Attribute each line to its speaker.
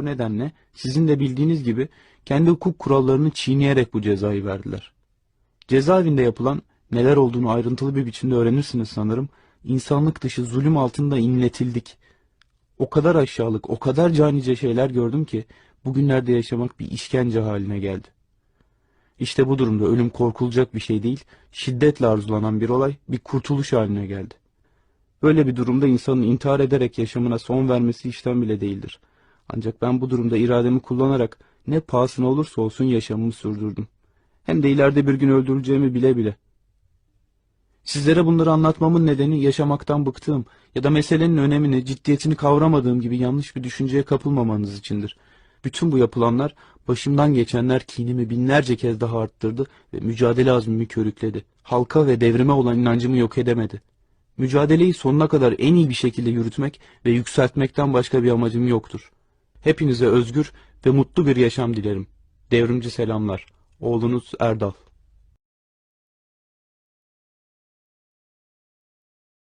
Speaker 1: Bu nedenle sizin de bildiğiniz gibi kendi hukuk kurallarını çiğneyerek bu cezayı verdiler. Cezaevinde yapılan neler olduğunu ayrıntılı bir biçimde öğrenirsiniz sanırım. İnsanlık dışı zulüm altında inletildik. O kadar aşağılık, o kadar canice şeyler gördüm ki bugünlerde yaşamak bir işkence haline geldi. İşte bu durumda ölüm korkulacak bir şey değil, şiddetle arzulanan bir olay bir kurtuluş haline geldi. Böyle bir durumda insanın intihar ederek yaşamına son vermesi işten bile değildir. Ancak ben bu durumda irademi kullanarak ne pahasına olursa olsun yaşamımı sürdürdüm. Hem de ileride bir gün öldürüleceğimi bile bile. Sizlere bunları anlatmamın nedeni yaşamaktan bıktığım ya da meselenin önemini, ciddiyetini kavramadığım gibi yanlış bir düşünceye kapılmamanız içindir. Bütün bu yapılanlar başımdan geçenler kinimi binlerce kez daha arttırdı ve mücadele azmimi körükledi. Halka ve devrime olan inancımı yok edemedi. Mücadeleyi sonuna kadar en iyi bir şekilde yürütmek ve yükseltmekten başka bir amacım yoktur. Hepinize özgür ve mutlu bir yaşam dilerim. Devrimci selamlar. Oğlunuz Erdal